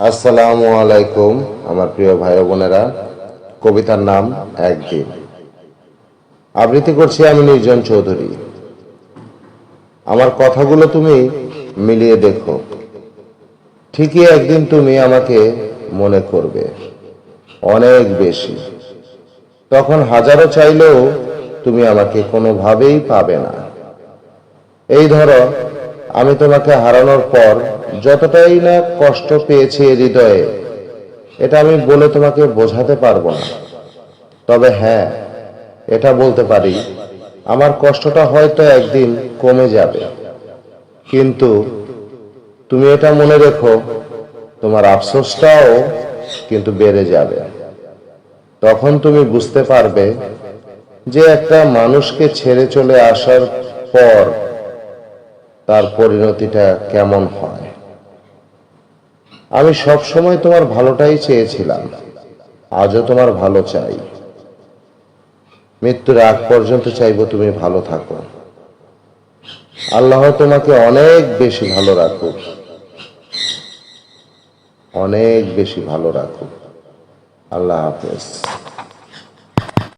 আসসালামু আলাইকুম, আমার প্রিয় ভাই বোনেরা। কবিতার নাম একদিন। আবৃত্তি করছি আমি নির্জন চৌধুরী। আমার কথাগুলো তুমি মিলিয়ে দেখো। ঠিকই একদিন তুমি আমাকে মনে করবে। অনেক বেশি। তখন হাজারো চাইলেও তুমি আমাকে কোনোভাবেই পাবে না। এই ধরো আমি তোমাকে হারানোর পর যতটাই না কষ্ট পেয়েছি হৃদয়ে, এটা আমি বলে তোমাকে বোঝাতে পারব না। তবে হ্যাঁ এটা বলতে পারি, আমার কষ্টটা হয়তো একদিন কমে যাবে। কিন্তু তুমি এটা মনে রেখো, তোমার আফসোসটাও কিন্তু বেড়ে যাবে। তখন তুমি বুঝতে পারবে যে একটা মানুষকে ছেড়ে চলে আসার পর তার পরিণতিটা কেমন হয়? আমি সব সময় তোমার ভালোটাই চেয়েছিলাম। আজও তোমার ভালো চাই। মৃত্যুর আগ পর্যন্ত চাইব তুমি ভালো থাকো। আল্লাহ তোমাকে অনেক বেশি ভালো রাখুক। অনেক বেশি ভালো রাখুক। আল্লাহ হাফেজ।